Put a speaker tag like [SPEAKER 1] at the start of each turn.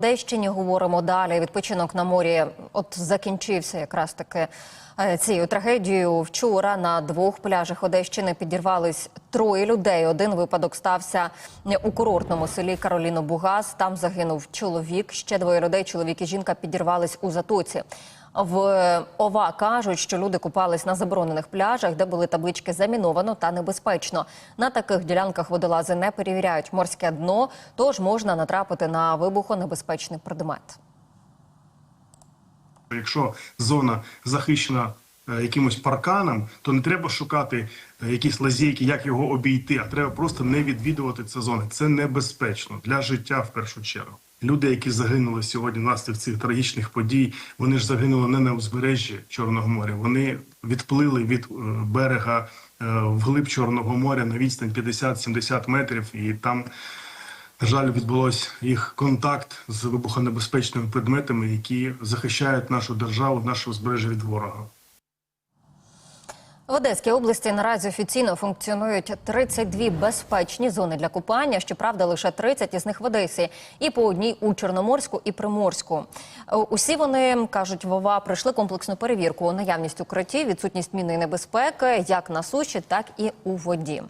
[SPEAKER 1] Одещині говоримо далі. Відпочинок на морі от закінчився якраз таки е, цією трагедією. Вчора на двох пляжах Одещини підірвались троє людей. Один випадок стався у курортному селі Кароліно Бугас. Там загинув чоловік. Ще двоє людей, чоловік і жінка, підірвались у затоці. В ОВА кажуть, що люди купались на заборонених пляжах, де були таблички заміновано та небезпечно. На таких ділянках водолази не перевіряють морське дно, тож можна натрапити на вибухонебезпечний предмет.
[SPEAKER 2] Якщо зона захищена е, якимось парканом, то не треба шукати е, якісь лазейки, як його обійти, а треба просто не відвідувати ці зони. Це небезпечно для життя в першу чергу. Люди, які загинули сьогодні внаслідок цих трагічних подій, вони ж загинули не на узбережжі Чорного моря. Вони відплили від е, берега е, вглиб Чорного моря на відстань 50-70 метрів, і там на жаль, відбулось їх контакт з вибухонебезпечними предметами, які захищають нашу державу, наше узбережжя від ворога.
[SPEAKER 1] В Одеській області наразі офіційно функціонують 32 безпечні зони для купання. Щоправда, лише 30 із них в Одесі, і по одній у Чорноморську і Приморську. Е, Усі вони кажуть, Вова пройшли комплексну перевірку, наявність укриттів, відсутність міни небезпеки як на суші, так і у воді.